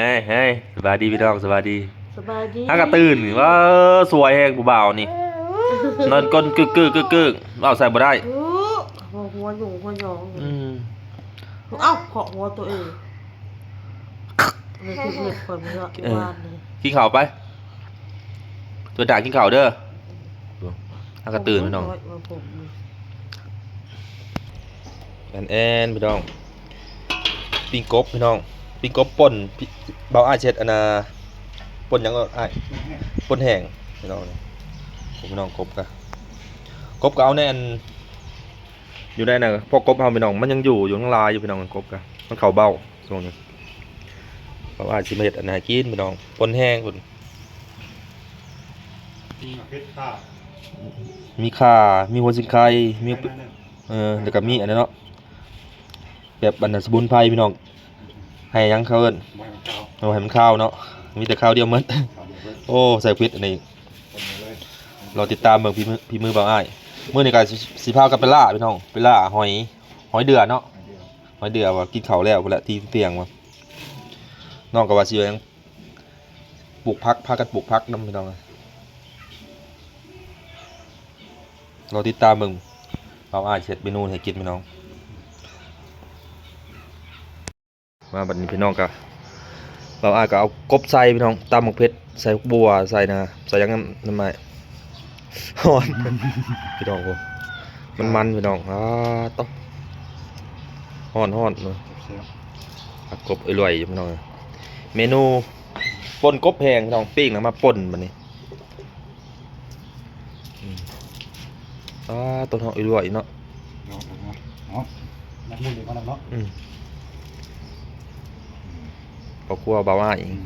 เฮ้ยเฮ้ยสบายดีพี่น้องสบายดีสบายดีถ้ากระตื่นว่าสวยแหงผู้บ่าวนี่นอนก้นกึกกึกกึกกึกเอาใส่บ่ได้อู้หัวหัวหยุ่งหัวหยองอืมเอ้าขอหัวตัวเองเลยคิดเล็กคนเมื่อวานนี้กินข้าวไป ตัวด่ากินข้าวเด้อถ้ากระตื่นพี่น้องว่าผมนี่แอนแอนพี่น้องปิ้งกบพี่น้อง ปิ้งกบป่นพี่เบาอ้ายเช็ดอันน่ะป่นหยังก็อ้ายป่นแห้งพี่น้องนี่ผมพี่น้องกบกะกบก็เอาแน่นอยู่ได้น่ะพวกกบเฮาพี่น้องมันยังอยู่อยู่ข้างลายอยู่พี่น้องกบกะมันเข้าเบ้าช่วงนี้เบาอ้ายสิมาเฮ็ดอันน่ะให้กินพี่น้องป่นแห้งพุ่นเพชรข้ามีข่ามีหัวสิงไข่มีแค่นั้นน่ะเออแล้วก็มีอันนั้นเนาะแบบอันนั้นสมุนไพรพี่น้อง ให้หยังเขาเอิ้นไม่มันเก่าเอาให้มันข้าวเนาะมีแต่ข้าวเดียวหมด ขาวเดียวเลยโอ้ใส่พริกอันนี้คนเดียวเลยเราติดตามเบิ่งพี่มือพี่มือบ่าวอ้ายมื้อนี้ก็สิสิพากันไปล่าพี่น้องไปล่าหอยหอยเดือเนาะ อันเดียวหอยเดือว่ากินข้าวแล้วพุ่นละที่เตียงว่าน้องก็ว่าสิยังปลูกพักพากันปลูกพักนำพี่น้องเราติดตามเบิ่งบ่าวอ้ายเสร็จเมนูให้กินพี่น้อง มาบัดนี้พี่น้องก็บ่าวอ้ายก็เอากบใส่พี่น้องตำหมกเพชรใส่พวกบัวใส่นะใส่หยังน้ำน้ำไม้ฮอนพี่น้องผมมันมันพี่น้องอ่าต้องฮ้อนฮ้อนเนาะเสียบผักกบอร่อยอยู่พี่น้องเมนูป่นกบแพงพี่น้องปิ้งแล้วมาป่นบัดนี้อืมอ่าต้นหอมอร่อยเนาะเนาะเนาะเนาะนักมุ่งเดี๋ยวก่อนนะเนาะ อืมพอครัวบ่าวอ้ายอืม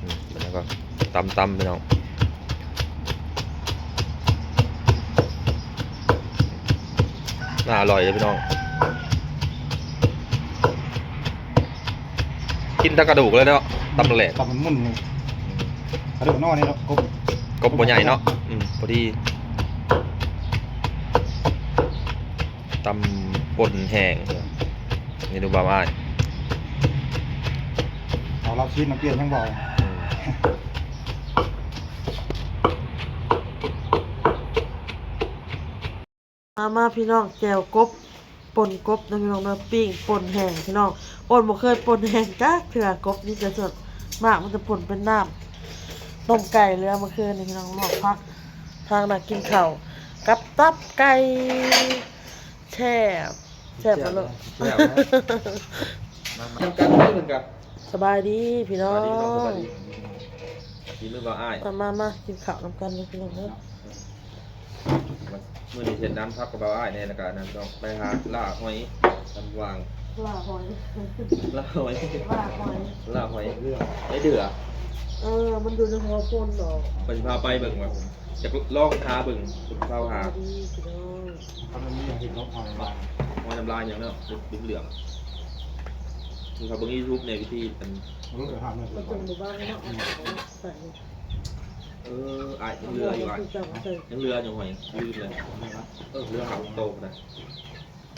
อืมแล้วก็ตำตำพี่น้องน่าอร่อยเลยพี่น้อง กินทั้งกระดูกเลยเนาะตำแหลกตับมันมุ่นเลยกระดูกนอกนี่เนาะกบกบตัวใหญ่เนาะอืมพอดีตำป่นแห้งนี่ดูบ่าวอ้า ยเอาเราชิ้นมาเปลี่ยนทั้งบ่อยอืมมามาพี่น้องแจวกบป่นกบนะพี่น้องนะปิ้งป่นแห้งพี่น้องป่นบ่เคยป่นแห้งจ้าเถื่อกบนี่จะสดมากมันจะป่นเป็นน้ำต้มไก่เรือเมื่อคืนนี่พี่น้องหมอกพักทางน่ะกินข้าวกับตับไก่แช่บแช่บมาเลยแซ่บนะมามากันได้เหมือนกัน สบายดีพี่น้องกินมือบ่าวอ้ายมามามากินข้าวน้ำกันเลยพี่น้องเนอะมื่อนี้เห็นน้ำพักกับบ่าวอ้ายในรายการนั้นต้องไปหาล่าหอยตำวางลาหอยล่าหอยลาหอยล่าหอยเรื่องได้เดือเออ มันดูในหัวโคนดอกไปพาไปเบิ่งว่าจะลองหาเบิ่งคุณเฝ้าหาสบายดีพี่น้องทำมันมีอย่างที่เขาเอาในบ้านหอยน้ำลายอย่างเนาะเป็นเหลือง มีเขาเบิ่งยูทูบในวิธีเป็นรู้เดี๋ยวหาเงินมันก่เป็อนนหมู่บ้านเนาะใส่เอออ้ายยังเรืออยู่อ้ายจับใส่ยังเรืออยู่หอยยืดเลยเออเรือหางโตกนะ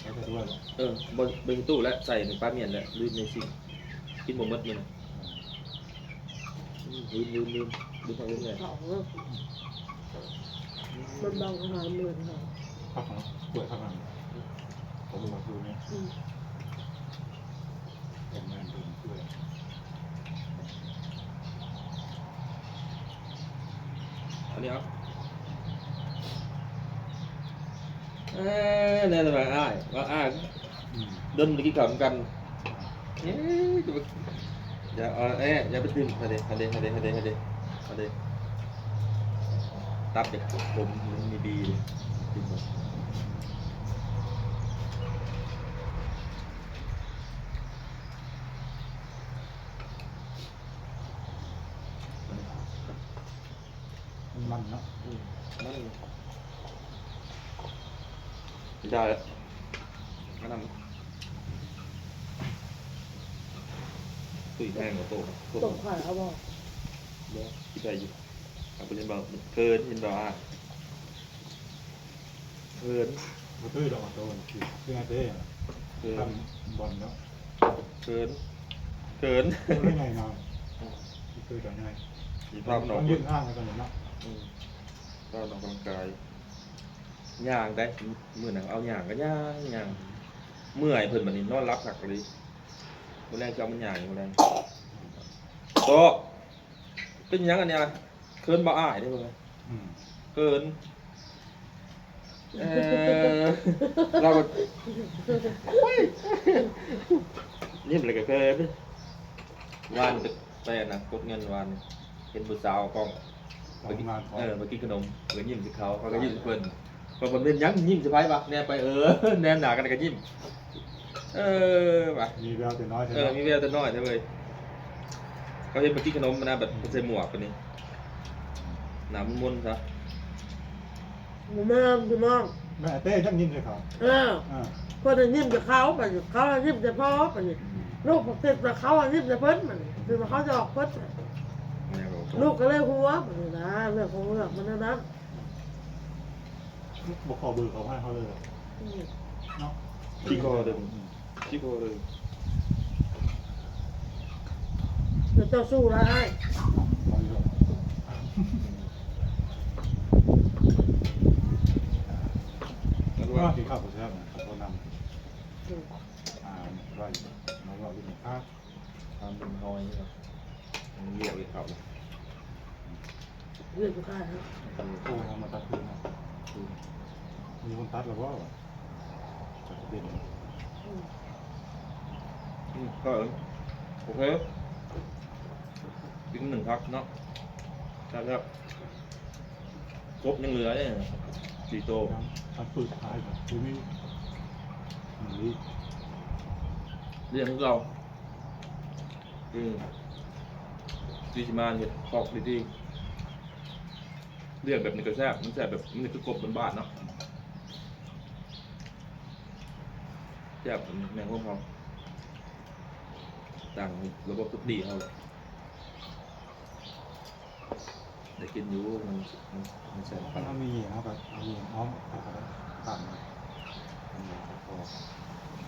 แล้วก็ด้วย เออบนบนตู้แล้วใส่ในป้าเมียนแล้วลืมในซิ่งกินบ่หมดมันลืมลืมลืมลืมทางลืมเลย เขาเนอะมันบางอาหารเหมือนค่ะข้าวของเปิดข้าวมันผมมาดูเนี่ย อืม เห็นมันดูด้วย อันนี้ครับเอ้ ยนี่นมาอ้ายว่าอ้ายเดินมากินข้าวกันเอ๊ะอย่าเอาเอ๊ะอย่าไปดึงฮะเดฮะเดฮะเดฮะเดฮะเดฮะเดตับเด็กผมมันมีบีเลยดึงมามันมันเนาะมัน ไม่ได้แล้วมาทำตุยแพงกว่าโตครับโตตกข่ายเอาบอกเดี๋ยวที่ใจอยู่เอาไปเล่นบอลเคินเห็นบอลอะเคินมันตื้อดอกตัวมันคือคือไงเต้เคินทำบอลเนาะเคินเขินไม่ไงนะคือกันไงมีภาพน้องมันยืนห้างกันอยู่นะอืมภาพน้องกำลังกาย ย่างได้มื้อหนังเอาย่างก็ย่างย่างเมื่อยเพิ่นบัดนี้นอนรับหักเลยมื้อแรกจะเอามันย่างอยู่มื้อแรงโตะเป็นหยังอันเนี้ยเขินบ่อายได้บ่อืมเกินเออเราก็นี่มันเลยก็เกินวานไปไปอันนะกดเงินวานเห็นผู้สาวเอากล้องทำงานเออมากินขนมเออยิ้มสิเขาเขาก็ยิ้มสิเพิ่น พอมันเป็นหยังยิ้มสิไผปะแนมไปเออแนมหนากันก็ยิ้มเออว่ะมีแววแต่น้อยเออมีแววแต่น้อยเท่าเลยเขาเห็นมากินขนมมานะแบบใส่หมวกกันนี่หนามันมุนๆซะหมูแม่พี่น้องแม่เต้ทั้งยิ้มเลยครับเอออ่าคนจะยิ้มจะเขาไปเขาจะยิ้มจะพ่อไปนี่ลูกปกติแต่เขาอะยิ้มจะเพิ่นมันคือมันเขาจะออกเพิ่นแนวเราลูกก็เลยหัวมันนี่นะเรื่องของเรื่องมันนะนะ บอกขอเบอร์เขาให้เขาเลยอืมเนาะพี่ก็เลยพี่ก็เลยเดี๋ยวเจ้าสู้แล้วไอ้ลองดูว่าที่ข้าวผู้ชายนะเขานำอืมอ่าไรน้องเราดูภาพทำเป็นหอยนี่ครับมันเรียกเลยครับเรื่องอยู่ข้างครับโอ้ทำมาตัดพื้นนะ มีคนตัดหรือว่าตัดเด่นอืมอืมก็โอเคทิ้งหนึ่งครับเนาะครับครับครบยังเหลือเนี่ยสี่โตตัดปืนท้ายแบบคือไม่หนีเรียกของเราอืมดีสิมาเนี่ยปอกดีๆเรียกแบบนี้ก็แซ่บมันแซ่บแบบมันคือกบบนบ้านๆเนาะ แซ่บแมงพวกเขาต่างระบบทุกดีเขาเลยได้กินอยู่มันมันมันแซ่บปานถ้ามีเหยียงครับแบบเอาเหยียงอ้อมตัดตัดพอ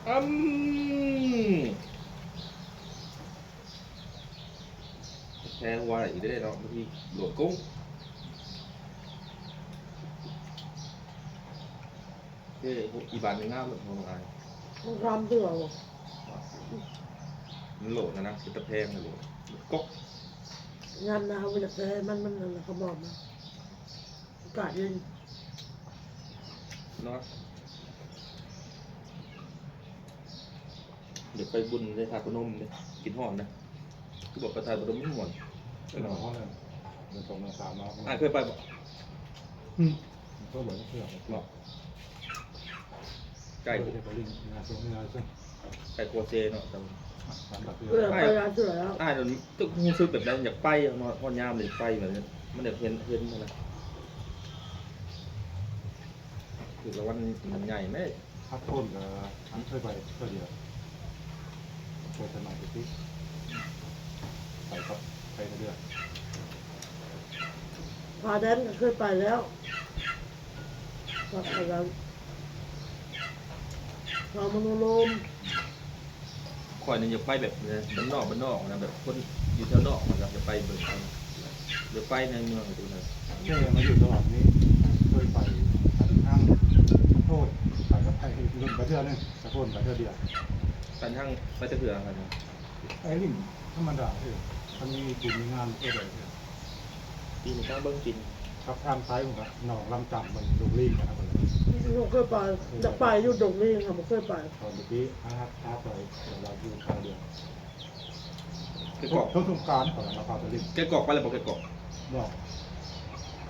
อืมแค่ว่าอีกได้เนาะบางทีโหลดกุ้งเฮ้ยอีบานในงามแบบมองอะไร มันรำเดือดว่ะมันโหลดนะนะเป็นตะแพงเลยโหลดก๊กงานนาเวลาแกมันมันนั่นแหละเขาบอกมาอากาศเย็นเนาะเดี๋ยวไปบุญเลยทาขนมเลยกินหอมนะคือบอกกระทายขนมไม่หมดเป็นหอเลยมันตรงมาสามมาอ่าเคยไปบอกก็เหมือนเพื่อนเนาะไก่ ไก่ไปลิงงานตรงนี้ซึ่งไก่โคเซเนาะแต่ทำแบบเพื่เพื่ออนไปร้านเสือแล้วอ่าเดี๋ยวนี้ตึกรู้สึกแบบนั้นอยากไปอะนอนนอนยามเลยไปแบบนี้มันเดี๋ยวเห็นเห็นมันนะคือล้ววันมันใหญ่ไหมพัดโทษกับอันเคยไปเพื่อเดียวเคยสมัยที่ไปครับไปเรื่อยพาแดนก็เคยไปแล้วก็ไปแล้วพามโนโลมคอยเนี่ยอยากไปแบบเนี่ยบ้านนอกบ้านนอกนะแบบคนอยู่แถวนอกนะครับจะไปเบิ่งเอาเดี๋ยวไปในเมืองดูนะแค่มาอยู่ตลอดนี้เคยไปทางโทษไปกับไอ้รุ่นไปเทื่อนึงตะโกนไปเทื่อเดียวกันทั้งไปจะเถื่อกันนะไอ้ลิ่มธรรมดาเออมันมีกลุ่มมีงานเออเลยปีนี้ก็เบิ้งกิน ครับทางซ้ายผมครับหนองลำจำมันลูกลีนะครับหนูเคยไปจะไปอยู่ดงนี่ค่ะผมเคยไปตอนเมื่อกี้นะครับท้าไปเราอยู่ทางเดียวแกกอกทุกทุกการก่อนเราพาไปลิ่มแกกอกไปเลยบอกแกกอกนอก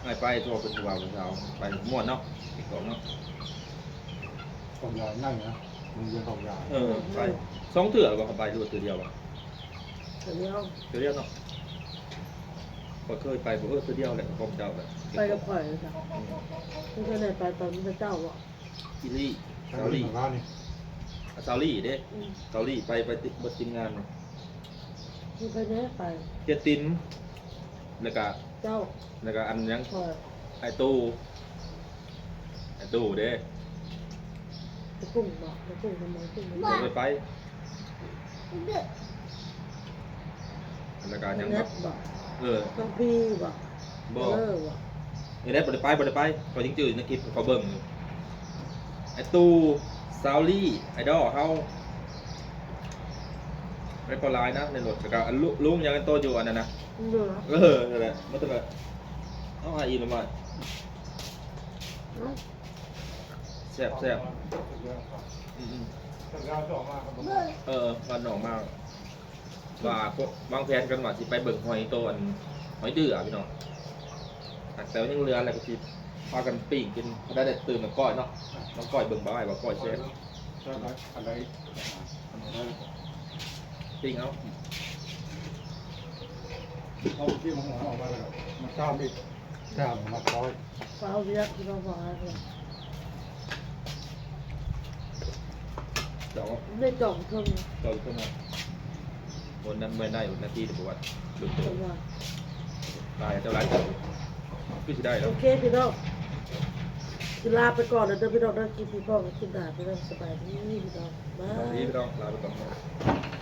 ไปไปตัวเป็นตัวเป็นเช้าไปม่วนเนาะแกกอกเนาะกองยานั่งนะมึงเรียนกองยาเออไปสองเถื่อก็ไปดูตัวเดียวอะแต่เนี้ยตัวเดียวเนาะ ก็เคยไปบอกเออตัวเดียวแหละผมเจ้าแหละไปกับข่อยเลยค่ะไม่เคยได้ไปตอนเป็นเจ้าอะอิลี่ใช้เซาลิ่ลี่มร้านนี่เซาลี่เด้อืมเซาลี่ไปไปติดบททีมงานเนี่ยไม่เคยได้ไปเจตินแล้วก็เจ้าแล้วก็อันยังข่อยไอตู้ไอตู้เด้จะกุ้งบอกจะกุ้งทำไมกุ้งมันผมไปไปรายการยังเน็บ่ตบ่ เออต้องพี่บ่บ่เออบ่เอเน็ตบ่ได้ไปบ่ได้ไปเขาจริงจืดในคลิปเขาเบิ่งอยู่ไอ้ตู้ซาวลี่ไอดอลเฮาไม่พอไลน์นะในรถแล้วก็อันลุลุงยังกันโตอยู่อันนั้นนะเบื่อเออนั่นแหละมันต้องแบบเอาไออีนมาเอ้าแซ่บแซ่บอืมสัญญาจะออกมาครับผมๆเออวันหนองมาก ว่าพวกวางแผนกันว่าสิไปเบิ่งหอยโตอันหอยดื้ออะพี่น้องแต่ว่ายังเรืออะไรก็สิพากันปิ้งกินได้แต่ตื่นมาก้อยเนาะน้องก้อยเบิ่งบ่ายว่าก้อยเชฟอะไรอะไรอะไรปิ้งเอาเอาที่มันออกมาแล้วมันข้ามอีกข้ามมาคอยฟ้าเรียกที่เราบอกให้เดี๋ยวได้จ่องเพิ่มเราขึ้นมา บนนั้นไม่ได้นาทีเดี๋ยวบอกว่าดุดเพิ่มว่าตายเจ้าร้านก็คือสิได้แล้วโอเคพี่น้องสิลาไปก่อนเดี๋ยวพี่น้องได้กินพี่พ่อกับกินดาพี่น้องสบายดีพี่น้องบาสวัสดียพี่น้องลาไปก่อนครับ